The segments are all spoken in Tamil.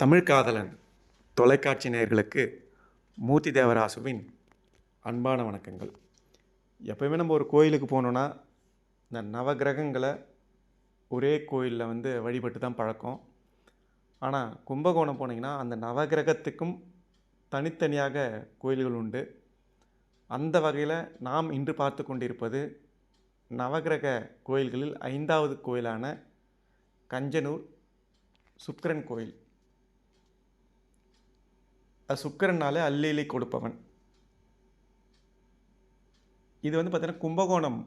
தமிழ் காதலன் தொலைக்காட்சி நேயர்களுக்கு மூர்த்தி தேவராசுவின் அன்பான வணக்கங்கள். எப்போயுமே நம்ம ஒரு கோயிலுக்கு போனோன்னா இந்த நவகிரகங்களை ஒரே கோயிலில் வந்து வழிபட்டு தான் பழக்கம். ஆனால் கும்பகோணம் போனீங்கன்னா அந்த நவகிரகத்துக்கும் தனித்தனியாக கோயில்கள் உண்டு. அந்த வகையில் நாம் இன்று பார்த்து கொண்டிருப்பது நவகிரக கோயில்களில் ஐந்தாவது கோயிலான கஞ்சனூர் சுக்கரன் கோயில். அது சுக்கிரனாலே அல்லிலி கொடுப்பவன். இது வந்து பார்த்தீங்கன்னா கும்பகோணம்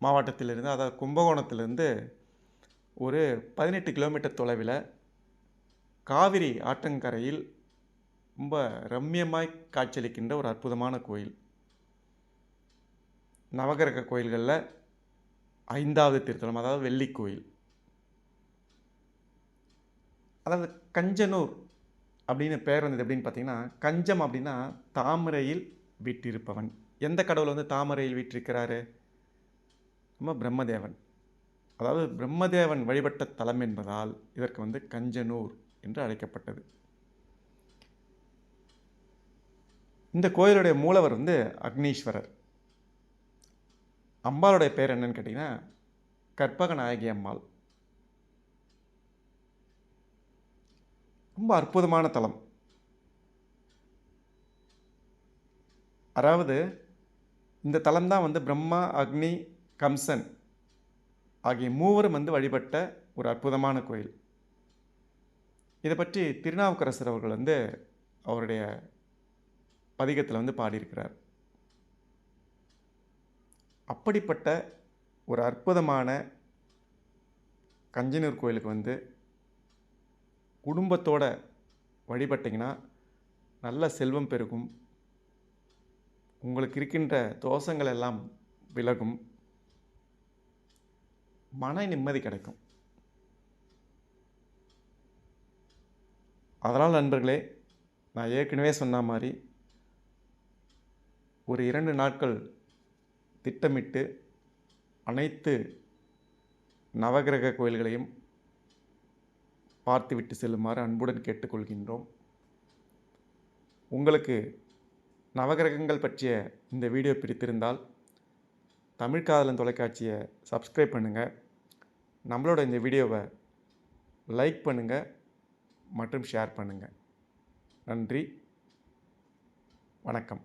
மாவட்டத்திலிருந்து அதாவது கும்பகோணத்திலிருந்து ஒரு பதினெட்டு கிலோமீட்டர் தொலைவில் காவிரி ஆற்றங்கரையில் ரொம்ப ரம்யமாய் காட்சியளிக்கின்ற ஒரு அற்புதமான கோயில். நவகிரக கோயில்களில் ஐந்தாவது திருத்தலம் அதாவது வெள்ளி கோயில். அதாவது கஞ்சனூர் அப்படின்னு பேர் வந்தது எப்படின்னு பார்த்தீங்கன்னா கஞ்சம் அப்படின்னா தாமரையில் வீற்றிருப்பவன் எந்த கடவுள் வந்து தாமரையில் வீற்றிருக்கிறாரு நம்ம பிரம்மதேவன். அதாவது பிரம்மதேவன் வழிபட்ட தலம் என்பதால் இதற்கு வந்து கஞ்சனூர் என்று அழைக்கப்பட்டது. இந்த கோயிலுடைய மூலவர் வந்து அக்னீஸ்வரர். அம்பாளுடைய பேர் என்னன்னு கேட்டிங்கன்னா கற்பக நாயகி அம்மாள். ரொம்ப அற்புதமான தலம் அதாவது இந்த தலம் தான் வந்து பிரம்மா அக்னி கம்சன் ஆகிய மூவரும் வந்து வழிபட்ட ஒரு அற்புதமான கோயில். இதை பற்றி திருநாவுக்கரசர் அவர்கள் வந்து அவருடைய பதிகத்தில் வந்து பாடியிருக்கிறார். அப்படிப்பட்ட ஒரு அற்புதமான கஞ்சனூர் கோயிலுக்கு வந்து குடும்பத்தோட வழிபட்டிங்கன்னா நல்ல செல்வம் பெருகும். உங்களுக்கு இருக்கின்ற தோஷங்கள் எல்லாம் விலகும். மன நிம்மதி கிடைக்கும். அதனால் நண்பர்களே நான் ஏற்கனவே சொன்ன மாதிரி ஒரு இரண்டு நாட்கள் திட்டமிட்டு அனைத்து நவகிரக கோயில்களையும் பார்த்துவிட்டு செல்லுமாறு அன்புடன் கேட்டுக்கொள்கின்றோம். உங்களுக்கு நவகிரகங்கள் பற்றிய இந்த வீடியோ பிடித்திருந்தால் தமிழ் காதலன் தொலைக்காட்சியை சப்ஸ்கிரைப் பண்ணுங்கள் நம்மளோட இந்த வீடியோவை லைக் பண்ணுங்கள் மற்றும் ஷேர் பண்ணுங்கள் நன்றி. வணக்கம்.